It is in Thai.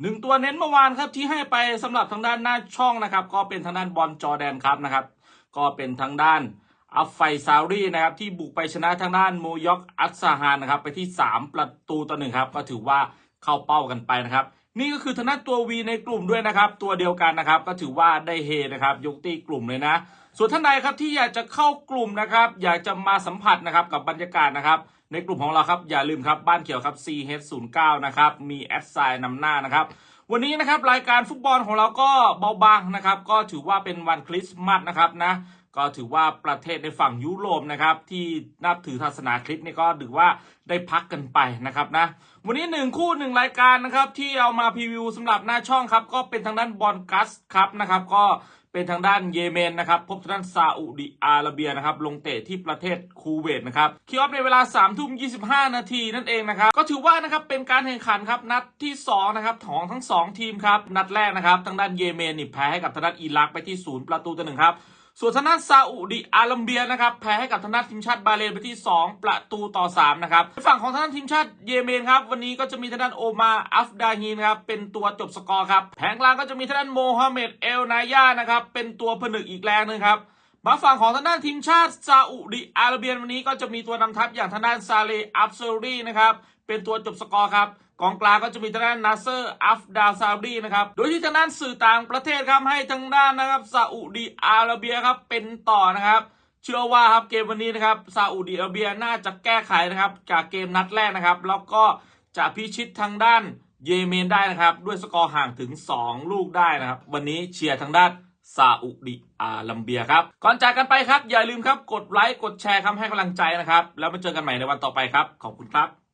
หนึ่งตัวเน้นเมื่อวานครับที่ให้ไปสำหรับทางด้านหน้าช่องนะครับ ก็เป็นทางด้านบอลจอแดนครับนะครับ ก็เป็นทางด้านอัฟไฟซารีนะครับที่บุกไปชนะทางด้านโมยอกอัสซาฮานนะครับไปที่ 3 ประตูต่อหนึ่งครับก็ถือว่าเข้าเป้ากันไปนะครับ นี่ก็คือทางด้านตัววีในกลุ่มด้วยนะครับ ตัวเดียวกันนะครับ ก็ถือว่าได้เฮนะครับยกตีกลุ่มเลยนะ ส่วนท่านใดครับที่อยากจะเข้ากลุ่มนะครับ อยากจะมาสัมผัสนะครับกับบรรยากาศนะครับ ในกลุ่มของเราครับอย่าลืมครับบ้านเขียวครับ CH09 นะครับมีแอดไซน์นำหน้านะครับวันนี้นะครับรายการฟุตบอลของเราก็เบาบางนะครับ ก็ถือว่าเป็นวันคริสต์มาสนะครับนะ ก็ถือว่าประเทศในฝั่งยุโรปนะครับที่นับถือศาสนาคริสต์นี่ก็ถือว่าได้พักกันไปนะครับนะวันนี้หนึ่งคู่หนึ่งรายการนะครับที่เอามาพรีวิวสำหรับหน้าช่องครับก็เป็นทางด้านบอลกัสครับนะครับก็เป็นทางด้านเยเมนนะครับพบทางด้านซาอุดิอาระเบียนะครับลงเตะที่ประเทศคูเวตนะครับคิกออฟในเวลา3ามทุ่มยีนาทีนั่นเองนะครับก็ถือว่านะครับเป็นการแข่งขันครับนัดที่2นะครับของทั้ง 2 ทีมครับนัดแรกนะครับทางด้านเยเมนนี่แพ้ให้กับทางด้านอิรักไปที่ศูนย์ประตูต่อหนึ่งครับ ส่วนทางด้านซาอุดิอาระเบียนะครับแพ้ให้กับทางด้านทีมชาติบาเรนไปที่ 2 ประตูต่อ 3 นะครับฝั่งของทางด้านทีมชาติเยเมนครับวันนี้ก็จะมีทางด้านโอมาอัฟดาฮีนครับเป็นตัวจบสกอร์ครับแผงกลางก็จะมีทางด้านโมฮัมเหม็ดเอลนายานะครับเป็นตัวผนึกอีกแรงนึงครับมาฝั่งของทางด้านทีมชาติซาอุดิอาระเบียวันนี้ก็จะมีตัวนำทัพอย่างทางด้านซาเลอัฟเซอรีนะครับเป็นตัวจบสกอร์ครับ กองกลางก็จะมีทางด้านนาเซอร์อัฟดาซารีนะครับ โดยที่ทางด้านสื่อต่างประเทศครับให้ทางด้านนะครับซาอุดิอาระเบียครับเป็นต่อนะครับ เชื่อว่าครับเกมวันนี้นะครับซาอุดิอาระเบียน่าจะแก้ไขนะครับจากเกมนัดแรกนะครับ แล้วก็จะพิชิตทางด้านเยเมนได้นะครับ ด้วยสกอร์ห่างถึง 2 ลูกได้นะครับ วันนี้เชียร์ทางด้านซาอุดิอาระเบียครับ ก่อนจากกันไปครับ อย่าลืมครับ กดไลค์ กดแชร์ครับให้กำลังใจนะครับ แล้วมาเจอกันใหม่ในวันต่อไปครับ ขอบคุณครับ